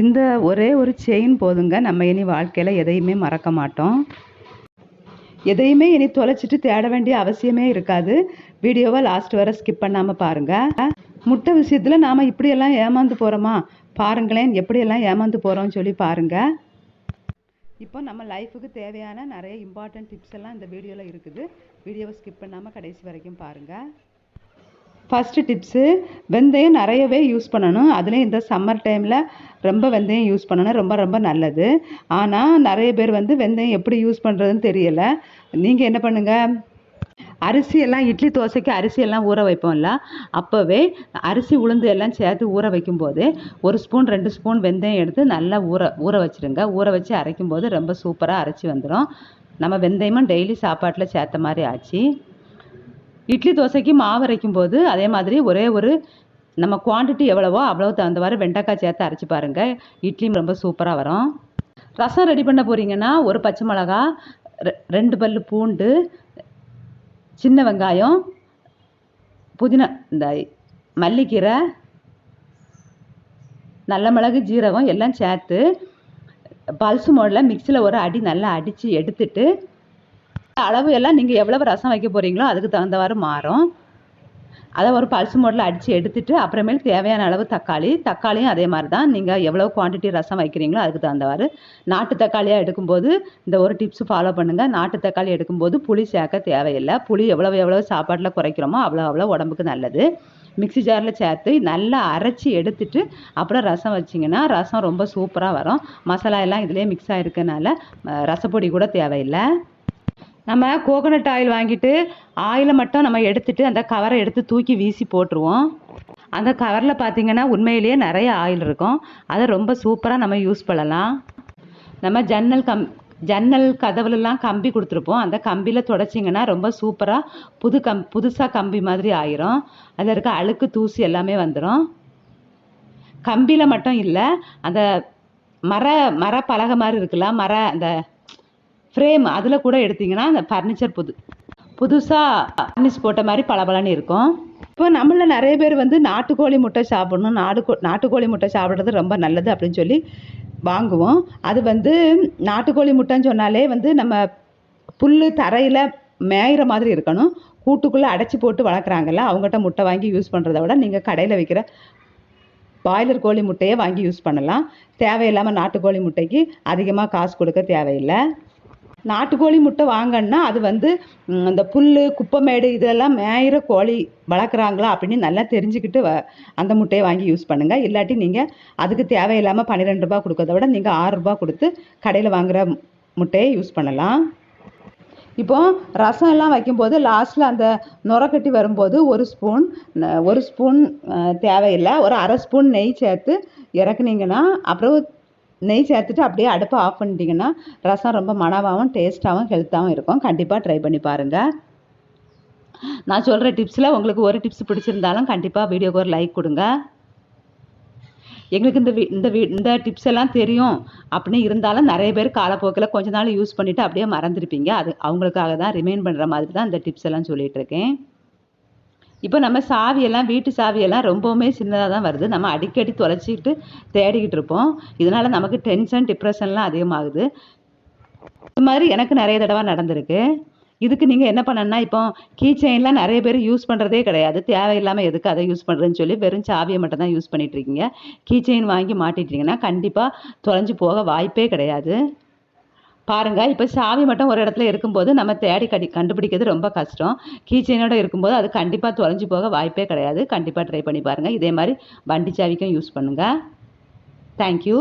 இந்த ஒரே ஒரு செயின் போதுங்க. நம்ம இனி வாழ்க்கையில் எதையுமே மறக்க மாட்டோம். எதையுமே இனி தொலைச்சிட்டு தேட வேண்டிய அவசியமே இருக்காது. வீடியோவை லாஸ்ட் வர ஸ்கிப் பண்ணாமல் பாருங்கள் முட்டை விஷயத்தில் நாம் இப்படியெல்லாம் ஏமாந்து போகிறோமா பாருங்களேன் எப்படியெல்லாம் ஏமாந்து போகிறோம்னு சொல்லி பாருங்கள் இப்போ நம்ம லைஃபுக்கு தேவையான நிறைய இம்பார்ட்டன்ட் டிப்ஸ் எல்லாம் இந்த வீடியோவில் இருக்குது. வீடியோவை ஸ்கிப் பண்ணாமல் கடைசி வரைக்கும் பாருங்கள் ஃபஸ்ட்டு டிப்ஸு வெந்தயம் நிறையவே யூஸ் பண்ணணும். அதுலேயும் இந்த சம்மர் டைமில் ரொம்ப வெந்தயம் யூஸ் பண்ணணும். ரொம்ப ரொம்ப நல்லது. ஆனால் நிறைய பேர் வந்து வெந்தயம் எப்படி யூஸ் பண்ணுறதுன்னு தெரியலை. நீங்கள் என்ன பண்ணுங்கள் அரிசியெல்லாம் இட்லி தோசைக்கு அரிசியெல்லாம் ஊற வைப்போம்ல. அப்போவே அரிசி உளுந்து எல்லாம் சேர்த்து ஊற வைக்கும்போது ஒரு ஸ்பூன் ரெண்டு ஸ்பூன் வெந்தயம் எடுத்து நல்லா ஊற ஊற வச்சுருங்க. ஊற வச்சு அரைக்கும்போது ரொம்ப சூப்பராக அரைச்சி வந்துடும் நம்ம வெந்தயமும் டெய்லி சாப்பாட்டில் சேர்த்த மாதிரி ஆச்சு. இட்லி தோசைக்கு மாவு அரைக்கும் போது அதே மாதிரி ஒரே ஒரு நம்ம குவான்டிட்டி எவ்வளவோ அவ்வளோ தகுந்தவாறு வெண்டைக்காய் சேர்த்து அரைச்சி பாருங்கள் இட்லி ரொம்ப சூப்பராக வரும். ரசம் ரெடி பண்ண போகிறீங்கன்னா ஒரு பச்சை மிளகா ரெ- ரெண்டு பல் பூண்டு சின்ன வெங்காயம் புதினா இந்த மல்லிக்கீரை நல்ல மிளகு ஜீரகம் எல்லாம் சேர்த்து பல்சு மோடில் மிக்சியில் ஒரு அடி நல்லா அடித்து எடுத்துட்டு அளவு எல்லாம் நீங்கள் எவ்வளவு ரசம் வைக்க போகிறீங்களோ அதுக்கு தகுந்தவாறு மாறும். அதை ஒரு பல்ஸ் மோட்டில் அடித்து எடுத்துட்டு அப்புறமேல் தேவையான அளவு தக்காளி. தக்காளியும் அதே மாதிரி தான் நீங்கள் எவ்வளோ குவான்டிட்டி ரசம் வைக்கிறீங்களோ அதுக்கு தகுந்தவாறு. நாட்டு தக்காளியாக எடுக்கும்போது இந்த ஒரு டிப்ஸ் ஃபாலோ பண்ணுங்கள் நாட்டு தக்காளி எடுக்கும்போது புளி சேர்க்க தேவையில்லை. புளி எவ்வளோ எவ்வளோ சாப்பாட்டில் குறைக்கிறோமோ அவ்வளோ அவ்வளோ உடம்புக்கு நல்லது. மிக்ஸி ஜாரில் சேர்த்து நல்லா அரைச்சி எடுத்துட்டு அப்புறம் ரசம் வச்சிங்கன்னா ரசம் ரொம்ப சூப்பராக வரும். மசாலா எல்லாம் இதுலேயே மிக்ஸ் ஆகிருக்கனால ரசப்பொடி கூட தேவையில்லை. நம்ம கோகோனட் ஆயில் வாங்கிட்டு ஆயிலை மட்டும் நம்ம எடுத்துட்டு அந்த கவரை எடுத்து தூக்கி வீசி போட்டுருவோம். அந்த கவரில் பார்த்தீங்கன்னா உண்மையிலேயே நிறைய ஆயில் இருக்கும். அதை ரொம்ப சூப்பராக நம்ம யூஸ் பண்ணலாம். நம்ம ஜன்னல் கம் ஜன்னல் கதவுலலாம் கம்பி கொடுத்துருப்போம். அந்த கம்பியில் தொடச்சிங்கன்னா ரொம்ப சூப்பராக புது கம் புதுசாக கம்பி மாதிரி ஆயிரும். அதில் இருக்க அழுக்கு தூசி எல்லாமே வந்துடும் கம்பியில் மட்டும் இல்லை அந்த மர மர பலகை மாதிரி இருக்குல்ல மர அந்த ஃப்ரேம் அதில் கூட எடுத்தீங்கன்னா அந்த ஃபர்னிச்சர் புது புதுசாக ஃபர்னிஸ் போட்ட மாதிரி பளபளன்னு இருக்கும். இப்போ நம்மள நிறைய பேர் வந்து நாட்டுக்கோழி முட்டை சாப்பிடணும் நாடு நாட்டுக்கோழி முட்டை சாப்பிட்றது ரொம்ப நல்லது அப்படின்னு சொல்லி வாங்குவோம். அது வந்து நாட்டுக்கோழி முட்டைன்னு சொன்னாலே வந்து நம்ம புல் தரையில் மேயிற மாதிரி இருக்கணும். கூட்டுக்குள்ளே அடைச்சி போட்டு வளர்க்குறாங்கல்ல அவங்ககிட்ட முட்டை வாங்கி யூஸ் பண்ணுறத விட நீங்கள் கடையில் விற்கிற பாய்லர் கோழி முட்டையை வாங்கி யூஸ் பண்ணலாம். தேவையில்லாமல் நாட்டுக்கோழி முட்டைக்கு அதிகமாக காசு கொடுக்க தேவையில்லை. நாட்டுக்கோழி முட்டை வாங்கன்னா அது வந்து அந்த புல் குப்பைமேடு இதெல்லாம் மேயிற கோழி வளர்க்குறாங்களா அப்படின்னு நல்லா தெரிஞ்சுக்கிட்டு வ அந்த முட்டையை வாங்கி யூஸ் பண்ணுங்கள் இல்லாட்டி நீங்கள் அதுக்கு தேவையில்லாமல் பன்னிரெண்டு ரூபாய் கொடுக்கறத விட நீங்கள் ஆறு ரூபாய் கொடுத்து கடையில் வாங்குகிற முட்டையை யூஸ் பண்ணலாம். இப்போ ரசம் எல்லாம் வைக்கும்போது லாஸ்ட்டில் அந்த நுரக்கட்டி வரும்போது ஒரு ஸ்பூன் ஒரு ஸ்பூன் தேவையில்லை. ஒரு அரை ஸ்பூன் நெய் சேர்த்து இறக்குனீங்கன்னா அப்புறம் நெய் சேர்த்துட்டு அப்படியே அடுப்பை ஆஃப் பண்ணிட்டீங்கன்னா ரசம் ரொம்ப மனவாகவும் டேஸ்ட்டாகவும் ஹெல்த்தாகவும் இருக்கும். கண்டிப்பாக ட்ரை பண்ணி பாருங்கள் நான் சொல்கிற டிப்ஸில் உங்களுக்கு ஒரு டிப்ஸ் பிடிச்சிருந்தாலும் கண்டிப்பாக வீடியோக்கு ஒரு லைக் கொடுங்க. எங்களுக்கு இந்த வி- இந்த வீ இந்த டிப்ஸ் எல்லாம் தெரியும் அப்படின்னு இருந்தாலும் நிறைய பேர் காலப்போக்கில் கொஞ்ச நாள் யூஸ் பண்ணிவிட்டு அப்படியே மறந்துருப்பீங்க. அது அவங்களுக்காக தான் ரிமைன் பண்ணுற மாதிரி தான் இந்த டிப்ஸ் எல்லாம் சொல்லிகிட்ருக்கேன் இப்போ நம்ம சாவியெல்லாம் வீட்டு சாவியெல்லாம் ரொம்பவுமே சின்னதாக தான் வருது. நம்ம அடிக்கடி தொலைச்சிக்கிட்டு தேடிக்கிட்டு இருப்போம். இதனால் நமக்கு டென்ஷன் டிப்ரெஷன்லாம் அதிகமாகுது. இது மாதிரி எனக்கு நிறைய தடவை நடந்திருக்கு. இதுக்கு நீங்கள் என்ன பண்ணணும்னா இப்போ கீ செயின்லாம் நிறைய பேர் யூஸ் பண்ணுறதே கிடையாது. தேவையில்லாமல் எதுக்கு அதை யூஸ் பண்ணுறேன்னு சொல்லி வெறும் சாவியை மட்டும் தான் யூஸ் பண்ணிகிட்ருக்கீங்க இருக்கீங்க. கீ செயின் வாங்கி மாட்டிட்டீங்கன்னா கண்டிப்பாக தொலைஞ்சு போக வாய்ப்பே கிடையாது. பாருங்க இப்போ சாவி மட்டும் ஒரு இடத்துல இருக்கும்போது நம்ம தேடி கடி கண்டுபிடிக்கிறது ரொம்ப கஷ்டம். கீ இருக்கும்போது அது கண்டிப்பாக தொலைஞ்சு போக வாய்ப்பே கிடையாது. கண்டிப்பாக ட்ரை பண்ணி பாருங்கள் இதே மாதிரி வண்டி சாவிக்கும் யூஸ் பண்ணுங்கள் தேங்க்யூ